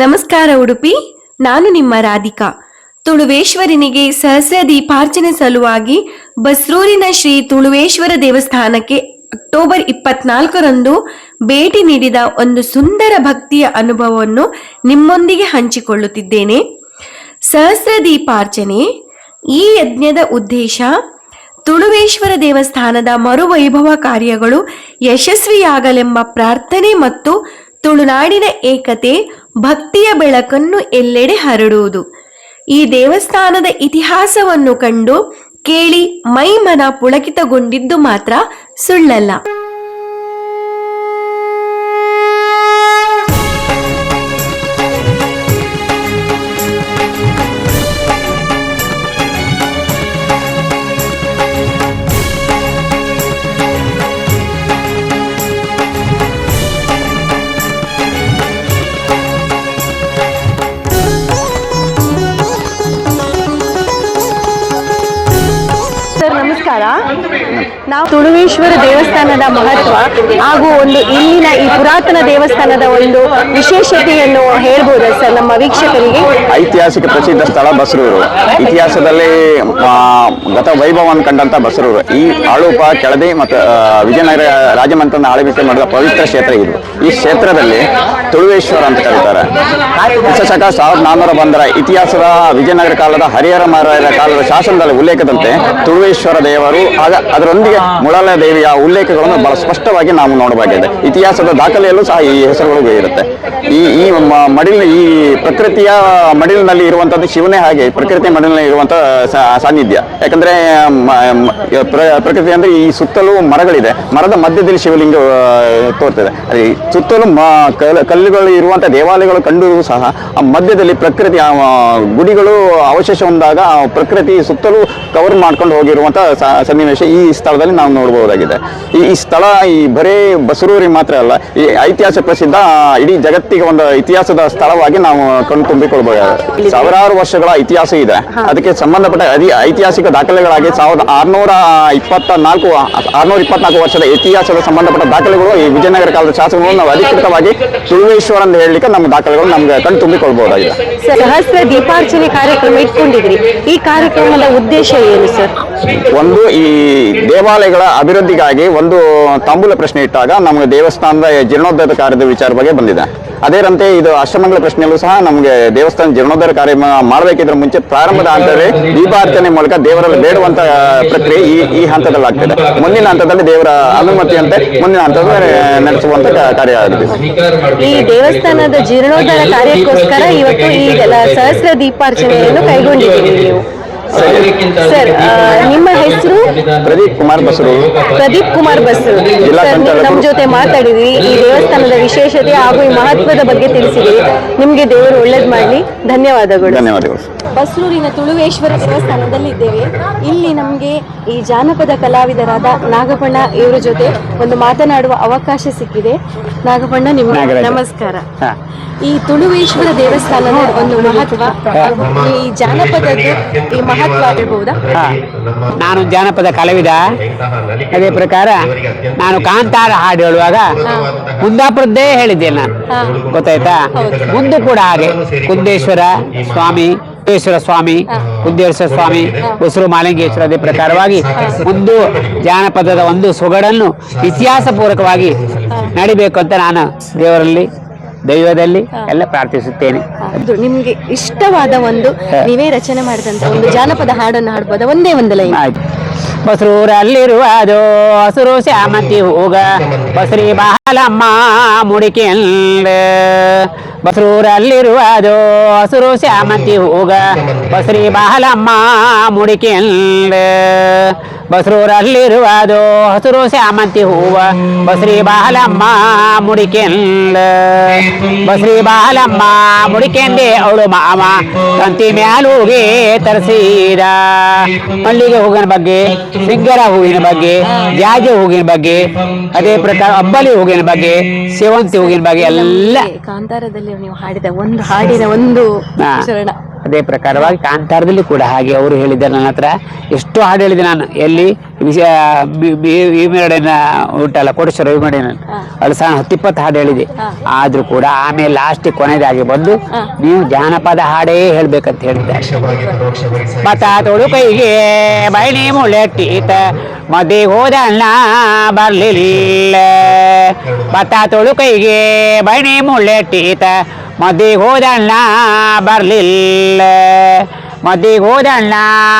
ನಮಸ್ಕಾರ ಉಡುಪಿ, ನಾನು ನಿಮ್ಮ ರಾಧಿಕಾ. ತುಳುವೇಶ್ವರನಿಗೆ ಸಹಸ್ರ ದೀಪಾರ್ಚನೆ ಸಲುವಾಗಿ ಬಸ್ರೂರಿನ ಶ್ರೀ ತುಳುವೇಶ್ವರ ದೇವಸ್ಥಾನಕ್ಕೆ ಅಕ್ಟೋಬರ್ ಇಪ್ಪತ್ನಾಲ್ಕರಂದು ಭೇಟಿ ನೀಡಿದ ಒಂದು ಸುಂದರ ಭಕ್ತಿಯ ಅನುಭವವನ್ನು ನಿಮ್ಮೊಂದಿಗೆ ಹಂಚಿಕೊಳ್ಳುತ್ತಿದ್ದೇನೆ. ಸಹಸ್ರ ದೀಪಾರ್ಚನೆ, ಈ ಯಜ್ಞದ ಉದ್ದೇಶ, ತುಳುವೇಶ್ವರ ದೇವಸ್ಥಾನದ ಮರುವೈಭವ ಕಾರ್ಯಗಳು ಯಶಸ್ವಿಯಾಗಲೆಂಬ ಪ್ರಾರ್ಥನೆ ಮತ್ತು ತುಳುನಾಡಿನ ಏಕತೆ ಭಕ್ತಿಯ ಬೆಳಕನ್ನು ಎಲ್ಲೆಡೆ ಹರಡುವುದು. ಈ ದೇವಸ್ಥಾನದ ಇತಿಹಾಸವನ್ನು ಕಂಡು ಕೇಳಿ ಮೈ ಮನ ಪುಳಕಿತಗೊಂಡಿದ್ದು ಮಾತ್ರ ಸುಳ್ಳಲ್ಲ. ಸರ್ ನಮಸ್ಕಾರ ನಾವು ತುಳುವೇಶ್ವರ ದೇವಸ್ಥಾನದ ಮಹತ್ವ ಹಾಗೂ ಒಂದು ಇಲ್ಲಿನ ಈ ಪುರಾತನ ದೇವಸ್ಥಾನದ ಒಂದು ವಿಶೇಷತೆಯನ್ನು ಹೇಳ್ಬೋದಾ ಸರ್ ನಮ್ಮ ವೀಕ್ಷಕರಿಗೆ? ಐತಿಹಾಸಿಕ ಪ್ರಸಿದ್ಧ ಸ್ಥಳ ಬಸರೂರು. ಇತಿಹಾಸದಲ್ಲಿ ಗತ ವೈಭವವನ್ನು ಕಂಡಂತ ಬಸರೂರು. ಈ ಆಳುಪ ಕೆಳದಿ ಮತ್ತು ವಿಜಯನಗರ ರಾಜಮಂತ್ರನ ಆಳ್ವಿಕೆ ಮಾಡಿದ ಪವಿತ್ರ ಕ್ಷೇತ್ರ ಇದು. ಈ ಕ್ಷೇತ್ರದಲ್ಲಿ ತುಳುವೇಶ್ವರ ಅಂತ ಕರೀತಾರೆ. ಶಕ ಸಾವಿರದ ನಾನ್ನೂರ ಬಂದರ ಇತಿಹಾಸದ ವಿಜಯನಗರ ಕಾಲದ ಹರಿಹರ ಮಹಾರಾಜರ ಕಾಲದ ಶಾಸನದಲ್ಲಿ ಉಲ್ಲೇಖದಂತೆ ತುಳುವೇಶ್ವರ ದೇವರು ಆಗ ಅದರೊಂದಿಗೆ ಮುಳಲ ದೇವಿಯ ಉಲ್ಲೇಖಗಳನ್ನು ಬಹಳ ಸ್ಪಷ್ಟವಾಗಿ ನಾವು ನೋಡಬಹುದಾಗಿದೆ ಇತಿಹಾಸದ ದಾಖಲೆಯಲ್ಲೂ ಸಹ ಈ ಹೆಸರುಗಳು ಇರುತ್ತೆ. ಈ ಈ ಮಡಿಲ್ ಮಡಿಲಿನ ಈ ಪ್ರಕೃತಿಯ ಮಡಿಲಿನಲ್ಲಿ ಇರುವಂತದ್ದು ಶಿವನೇ ಹಾಗೆ ಪ್ರಕೃತಿ ಮಡಿಲಿನಲ್ಲಿ ಇರುವಂತ ಸಾನ್ನಿಧ್ಯ. ಯಾಕಂದ್ರೆ ಪ್ರಕೃತಿ ಅಂದ್ರೆ ಈ ಸುತ್ತಲೂ ಮರಗಳಿದೆ. ಮರದ ಮಧ್ಯದಲ್ಲಿ ಶಿವಲಿಂಗ ತೋರ್ತದೆ. ಸುತ್ತಲೂ ಕಲ್ಲುಗಳು ಇರುವಂತಹ ದೇವಾಲಯಗಳು ಕಂಡು ಸಹ ಆ ಮಧ್ಯದಲ್ಲಿ ಪ್ರಕೃತಿ ಗುಡಿಗಳು ಅವಶೇಷ ಹೊಂದಾಗ ಪ್ರಕೃತಿ ಸುತ್ತಲೂ ಕವರ್ ಮಾಡ್ಕೊಂಡು ಹೋಗಿರುವಂತಹ ಸನ್ನಿವೇಶ ಈ ಸ್ಥಳದಲ್ಲಿ ನಾವು ನೋಡಬಹುದಾಗಿದೆ ಈ ಈ ಸ್ಥಳ ಈ ಬರೀ ಬಸರೂರಿ ಮಾತ್ರ ಅಲ್ಲ ಈ ಐತಿಹಾಸಿಕ ಪ್ರಸಿದ್ಧ ಇಡೀ ಜಗತ್ತಿಗೆ ಒಂದು ಇತಿಹಾಸದ ಸ್ಥಳವಾಗಿ ನಾವು ಕಣ್ಣು ತುಂಬಿಕೊಳ್ಬಹುದು ಸಾವಿರಾರು ವರ್ಷಗಳ ಇತಿಹಾಸ ಇದೆ. ಅದಕ್ಕೆ ಸಂಬಂಧಪಟ್ಟ ಅದಿ ಐತಿಹಾಸಿಕ ದಾಖಲೆಗಳಾಗಿ ಸಾವಿರದ ಆರ್ನೂರ ಇಪ್ಪತ್ತ ನಾಲ್ಕು ಆರ್ನೂರ ಇಪ್ಪತ್ನಾಲ್ಕು ವರ್ಷದ ಇತಿಹಾಸದ ಸಂಬಂಧಪಟ್ಟ ದಾಖಲೆಗಳು ಈ ವಿಜಯನಗರ ಕಾಲದ ಶಾಸನಗಳು ನಾವು ಅಧಿಕೃತವಾಗಿ ತುಳುವೇಶ್ವರ ಅಂತ ಹೇಳಲಿಕ್ಕೆ ನಮ್ಮ ದಾಖಲೆಗಳು ನಮ್ಗೆ ಕಣ್ಣು ತುಂಬಿಕೊಳ್ಬಹುದಾಗಿದೆ ಸಹಸ್ರ ದೀಪಾರ್ಚನೆ ಕಾರ್ಯಕ್ರಮ ಇಟ್ಕೊಂಡಿದ್ರಿ. ಈ ಕಾರ್ಯಕ್ರಮದ ಉದ್ದೇಶ ಏನು ಸರ್? ಒಂದು ಈ ದೇವಾಲಯಗಳ ಅಭಿವೃದ್ಧಿಗಾಗಿ ಒಂದು ತಾಂಬೂಲ ಪ್ರಶ್ನೆ ಇಟ್ಟಾಗ ನಮಗೆ ದೇವಸ್ಥಾನದ ಜೀರ್ಣೋದ್ಧಾರ ಕಾರ್ಯದ ವಿಚಾರ ಬಗ್ಗೆ ಬಂದಿದೆ. ಅದೇರಂತೆ ಇದು ಅಷ್ಟಮಂಗಲ ಪ್ರಶ್ನೆಯಲ್ಲೂ ಸಹ ನಮಗೆ ದೇವಸ್ಥಾನ ಜೀರ್ಣೋದ್ಧಾರ ಕಾರ್ಯ ಮಾಡಬೇಕಿದ್ರ ಮುಂಚೆ ಪ್ರಾರಂಭದ ಹಂತದಲ್ಲಿ ದೀಪಾರ್ಚನೆ ಮೂಲಕ ದೇವರಲ್ಲಿ ಬೇಡುವಂತ ಪ್ರಕ್ರಿಯೆ ಈ ಈ ಹಂತದಲ್ಲಿ ಆಗ್ತದೆ. ಮುಂದಿನ ಹಂತದಲ್ಲಿ ದೇವರ ಅನುಮತಿಯಂತೆ ಮುಂದಿನ ಹಂತದಲ್ಲಿ ನಡೆಸುವಂತ ಕಾರ್ಯ ಆಗಿದೆ. ಈ ದೇವಸ್ಥಾನದ ಜೀರ್ಣೋದ್ಧಾರ ಕಾರ್ಯಕ್ಕೋಸ್ಕರ ಇವತ್ತು ಈ ಸಹಸ್ರ ದೀಪಾರ್ಚನೆಯನ್ನು ಕೈಗೊಂಡಿದ್ದೀವಿ ಸರ್ ನಿಮ್ಮ ಹೆಸರು? ಪ್ರದೀಪ್ ಕುಮಾರ್ ಬಸರು ಪ್ರದೀಪ್ ಕುಮಾರ್ ಬಸರು ಸರ್ ನೀವು ನಮ್ಮ ಜೊತೆ ಮಾತಾಡಿದ್ರಿ. ಈ ದೇವಸ್ಥಾನದ ವಿಶೇಷತೆ ಹಾಗೂ ಈ ಮಹತ್ವದ ಬಗ್ಗೆ ತಿಳಿಸಿದ್ರಿ. ನಿಮ್ಗೆ ದೇವರು ಒಳ್ಳೇದ್ ಮಾಡಲಿ. ಧನ್ಯವಾದಗಳು. ಧನ್ಯವಾದಗಳು. ಬಸ್ರೂರಿನ ತುಳುವೇಶ್ವರ ದೇವಸ್ಥಾನದಲ್ಲಿ ಇದ್ದೇವೆ ಇಲ್ಲಿ ನಮಗೆ ಈ ಜಾನಪದ ಕಲಾವಿದರಾದ ನಾಗಪಣ್ಣ ಇವರ ಜೊತೆ ಒಂದು ಮಾತನಾಡುವ ಅವಕಾಶ ಸಿಕ್ಕಿದೆ. ನಾಗಪಣ್ಣ ನಿಮ್ಗೆ ನಮಸ್ಕಾರ. ಈ ತುಳುವೇಶ್ವರ ದೇವಸ್ಥಾನದ ಒಂದು ಮಹತ್ವ ಈ ಜಾನಪದದ್ದು ಈ ಮಹತ್ವ ಹೇಳ್ಬಹುದಾ ಹಾ. ನಾನು ಜಾನಪದ ಕಲಾವಿದ. ಅದೇ ಪ್ರಕಾರ ನಾನು ಕಾಂತಾರ ಹಾಡು ಹೇಳುವಾಗ ಕುಂದಾಪುರದ್ದೇ ಹೇಳಿದ್ದೆ ನಾನು. ಗೊತ್ತಾಯ್ತಾ? ಮುಂದೆ ಕೂಡ ಹಾಗೆ. ಕುಂದೇಶ್ವರ ಸ್ವಾಮಿ ಕುಂದೇಶ್ವರ ಸ್ವಾಮಿ ಕುಂದೇಶ್ವರ ಸ್ವಾಮಿ ಉಸಿರು ಮಾಲಿಂಗೇಶ್ವರ ಅದೇ ಪ್ರಕಾರವಾಗಿ ಒಂದು ಜಾನಪದದ ಒಂದು ಸೊಗಡನ್ನು ಇತಿಹಾಸ ಪೂರ್ವಕವಾಗಿ ನಡಿಬೇಕು ಅಂತ ನಾನು ದೇವರಲ್ಲಿ ದೈವದಲ್ಲಿ ಎಲ್ಲ ಪ್ರಾರ್ಥಿಸುತ್ತೇನೆ. ಅದು ನಿಮ್ಗೆ ಇಷ್ಟವಾದ ಒಂದು ನೀವೇ ರಚನೆ ಮಾಡಿದಂತ ಒಂದು ಜಾನಪದ ಹಾಡನ್ನು ಹಾಡಬಹುದು ಒಂದೇ ಒಂದು ಲೈನ್. ಆಯ್ತು. ಬಸರೂರಲ್ಲಿರುವುದು ಹಸಿರು ಶ್ಯಾಮಂತಿ ಹೂಗ. ಬಸರಿ ಬಾಲಮ್ಮ ಮುಡಿಕೆಂದ. ಬಸರೂರಲ್ಲಿರುವುದು ಹಸಿರು ಶ್ಯಾಮಂತಿ ಹೂಗ. ಬಸರಿ ಬಾಲಮ್ಮ ಮುಡಿಕೆಂದ. ಬಸರೂರಲ್ಲಿರುವುದು ಹಸಿರು ಶ್ಯಾಮಂತಿ ಹೂವ. ಬಸರಿ ಬಾಲಮ್ಮ ಮುಡಿಕೆಲ್ಲ ಬಸರಿ ಬಾಲಮ್ಮ ಮುಡಿಕೆಂದೆ ಅವಳು ಮಾಮ ತಂತಿ ಮ್ಯಾಲೂಗೆ ತರಿಸಿದ. ಮಲ್ಲಿಗೆ ಹೂವಿನ ಬಗ್ಗೆ ಸಿಂಗರ ಹೂವಿನ ಬಗ್ಗೆ ಜಾಜ ಹೂವಿನ ಬಗ್ಗೆ ಅದೇ ಪ್ರಕಾರ ಅಬ್ಬಲಿ ಹೂವಿನ ಬಗ್ಗೆ ಸೇವಂತಿ ಹೂವಿನ ಬಗ್ಗೆ ಎಲ್ಲ ಕಾಂತಾರದಲ್ಲಿ ನೀವು ಹಾಡಿದ ಒಂದು ಹಾಡಿನ ಒಂದು. ಶರಣ. ಅದೇ ಪ್ರಕಾರವಾಗಿ ಕಾಂತಾರದಲ್ಲಿ ಕೂಡ ಹಾಗೆ ಅವರು ಹೇಳಿದ್ದಾರೆ ನನ್ನ ಹತ್ರ. ಎಷ್ಟು ಹಾಡು ಹೇಳಿದೆ ನಾನು. ಎಲ್ಲಿ? ವಿಷಯ ಉಂಟಲ್ಲ ಕೋಟೇಶ್ವರ ನಾನು ಅಲ್ಲಿ ಸಹ ಹತ್ತಿಪ್ಪತ್ತು ಹಾಡು ಹೇಳಿದೆ. ಆದರೂ ಕೂಡ ಆಮೇಲೆ ಲಾಸ್ಟ್ ಕೊನೆಯದಾಗಿ ಬಂದು ನೀವು ಜಾನಪದ ಹಾಡೇ ಹೇಳ್ಬೇಕಂತ ಹೇಳಿದ್ದಾರೆ. ಮತ ತೋಳು ಕೈಗೆ ಬೈನಿ ಮುಳ್ಳೆಟ್ಟೀತ ಮದಿ ಹೋದಣ್ಣ ಬರ್ಲಿಲ್ಲ. ಮತ. ತೋಳು ಕೈಗೆ ಬೈನಿ ಮುಳ್ಳೆಟ್ಟೀತ ಮದಿ ಹೋದಣ್ಣ ಬರ್ಲಿಲ್ಲ ಮದಿಗೆ ಹೋದಣ್ಣ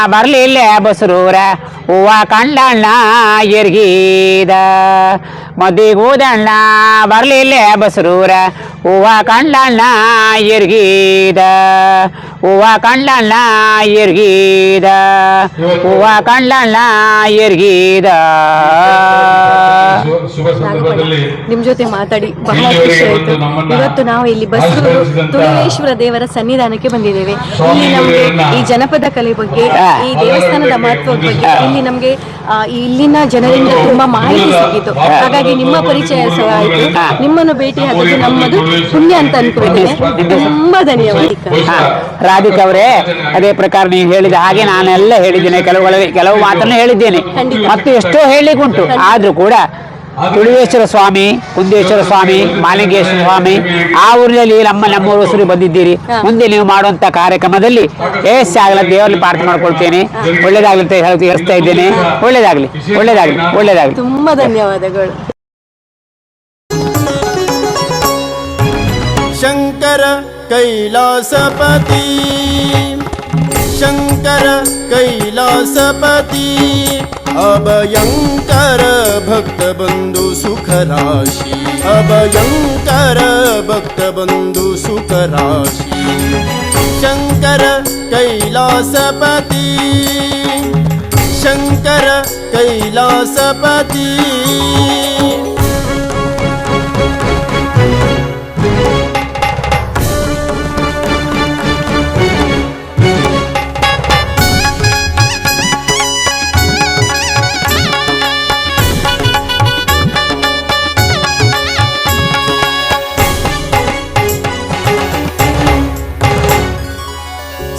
ಬರ್ಲಿಲ್ಲ ಬಸರೂರ ಹೂವ ಕಂಡಣ್ಣ ಎರ್ಗೀದ ಮದಿಗೆ ಹೋದಣ್ಣ ಬರ್ಲಿಲ್ಲ ಬಸರೂರ ಹೂವ ಕಂಡಣ್ಣ ಎರ್ಗೀದ ಹೂವ ಕಂಡಣ್ಣ ಎರ್ಗೀದ ಹೂವ ಕಂಡಣ್ಣ ಎರ್ಗೀದ ಶುಭ- ಶುಭ ಸಂದರ್ಭದಲ್ಲಿ ನಿಮ್ ಜೊತೆ ಮಾತಾಡಿ ಬಹಳ ಖುಷಿ ಆಯ್ತು. ಇವತ್ತು ನಾವು ಇಲ್ಲಿ ಬಸ್ಸು ತುಳುವೇಶ್ವರ ದೇವರ ಸನ್ನಿಧಾನಕ್ಕೆ ಬಂದಿದ್ದೇವೆ. ಇಲ್ಲಿ ನಮ್ಗೆ ಈ ಜನಪದ ಕಲೆ ಬಗ್ಗೆ ಈ ದೇವಸ್ಥಾನದ ಮಹತ್ವದ ಬಗ್ಗೆ ಇಲ್ಲಿ ನಮ್ಗೆ ಆ, ಇಲ್ಲಿನ ಜನರಿಂದ ತುಂಬಾ ಮಾಹಿತಿ ಸಿಕ್ಕಿತು. ಹಾಗಾಗಿ ನಿಮ್ಮ ಪರಿಚಯ ಸಹ ಆಯ್ತು. ಹಾ. ನಿಮ್ಮನ್ನು ಭೇಟಿ ಆಗೋದು ನಮ್ಮದು ಪುಣ್ಯ ಅಂತ ಅನ್ಕೊಂಡಿದ್ದೇನೆ ತುಂಬಾ ಧನ್ಯವಾದ ಹಾ ರಾಧಿಕ್ ಅವರೇ ಅದೇ ಪ್ರಕಾರ ನೀವು ಹೇಳಿದ ಹಾಗೆ ನಾನೆಲ್ಲ ಹೇಳಿದ್ದೇನೆ. ಕೆಲವು ಕೆಲವು ಮಾತನ್ನು ಹೇಳಿದ್ದೇನೆ. ಖಂಡಿತ. ಮತ್ತು ಎಷ್ಟೋ ಹೇಳಲಿಕ್ಕುಂಟು. ಆದ್ರೂ ಕೂಡ ತುಳುವೇಶ್ವರ ಸ್ವಾಮಿ ಕುಂದೇಶ್ವರ ಸ್ವಾಮಿ ಮಾಲಿಂಗೇಶ್ವರ ಸ್ವಾಮಿ ಆ ಊರಿನಲ್ಲಿ ನಮ್ಮ ನಮ್ಮೂರು ಹೆಸರು ಬಂದಿದ್ದೀರಿ. ಮುಂದೆ ನೀವು ಮಾಡುವಂತ ಕಾರ್ಯಕ್ರಮದಲ್ಲಿ ಆಗಲ್ಲ ದೇವರಲ್ಲಿ ಪ್ರಾರ್ಥನೆ ಮಾಡ್ಕೊಳ್ತೇನೆ. ಒಳ್ಳೇದಾಗ್ಲಿ ಅಂತ ಹೇಳ್ತಾ ಇದ್ದೇನೆ. ಒಳ್ಳೇದಾಗ್ಲಿ ಒಳ್ಳೇದಾಗ್ಲಿ ಒಳ್ಳೇದಾಗ್ಲಿ. ತುಂಬಾ ಧನ್ಯವಾದಗಳು. ಶಂಕರ ಕೈಲಾಸಪತಿ ಶಂಕರ ಕೈಲಾಸಪತಿ अभयङ्कर भक्तबन्धु सुखराशि अभयङ्कर भक्तबन्धु सुखराशि शङ्कर कैलासपति शङ्कर कैलासपति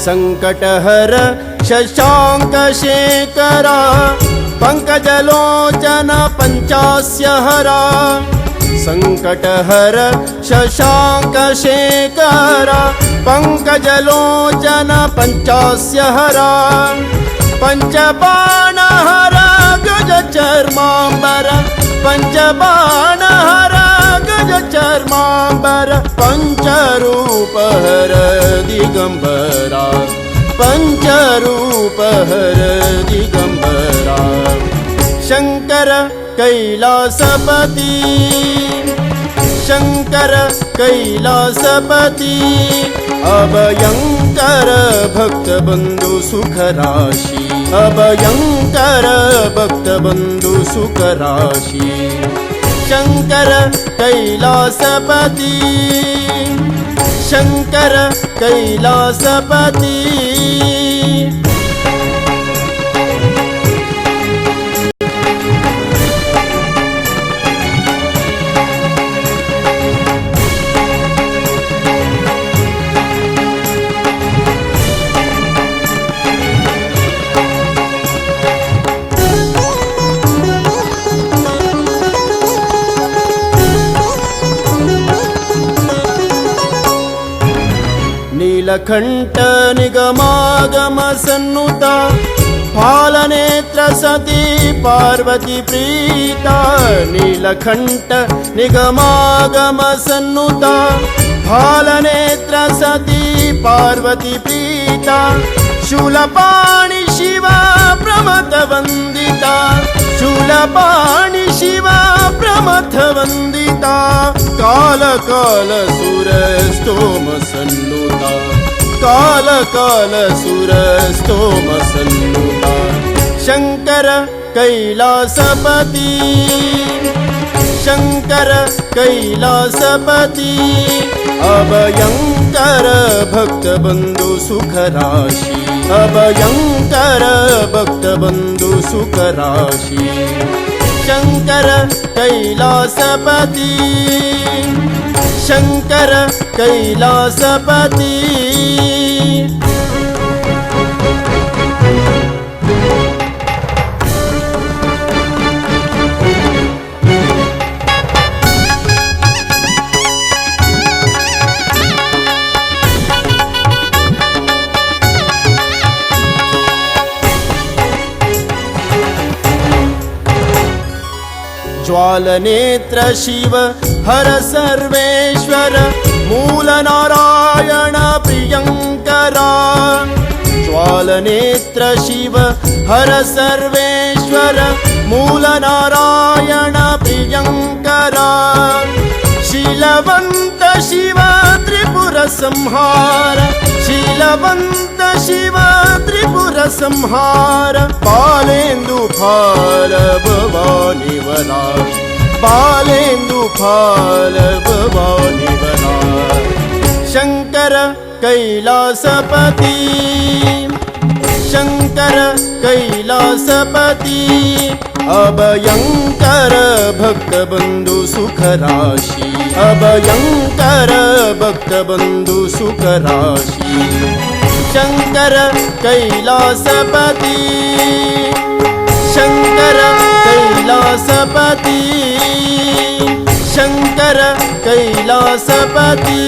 सङ्कटहर शशाङ्कशेखरा पङ्कजलोचन पञ्चास्य हरा सङ्कटहर शशाङ्कशेखरा पङ्कजलोचन पञ्चास्य हरा पञ्चबाणहर गजचर्माम्बर पञ्चबाणहर गजचर्माम्बर पञ्चरूपहर दिगम्बरा। पञ्चरूपहर दिगम्बरा। शङ्कर कैलासपति। शङ्कर कैलासपति। अभयङ्कर भक्तबन्धु सुखराशि। अभयङ्कर भक्तबन्धु सुखराशि शङ्कर कैलासपति शङ्कर कैलासपति खण्ट निगमागमसन्नुता भालनेत्र सती पार्वती प्रीता नीलकण्ठ निगमागमसन्नुता फालनेत्र सती पार्वती प्रीता शूलपाणि शिवा प्रमथवन्दिता शूलपाणि शिवा प्रमथवन्दिता वन्दिता कालकालसूर स्तोम कालकालसुरस्तोमसन्नुता शङ्कर कैलासपति। शङ्कर कैलासपति। अभयङ्कर भक्त बन्धु अभयङ्कर भक्त बन्धु शङ्कर कैलासपति। शङ्कर कैलासपति। ज्वालनेत्र शिव हर सर्वेश्वर मूलनारायण प्रियङ्करा ज्वालनेत्र शिव हर सर्वेश्वर मूलनारायण प्रियङ्करा शीलवन्त शिव त्रिपुरसंहार शीलवन्त शिव त्रिपुरसंहार पालेन्दु फाल भवानि वरा पालेन्दु फाल भवानि वरा शङ्कर कैलासपति। शङ्कर कैलासपति। अभयङ्कर भक्तबन्धु सुखराशि। अभयङ्कर भक्तबन्धु सुखराशि। शङ्कर कैलासपति। शङ्कर कैलासपति शङ्कर कैलासपति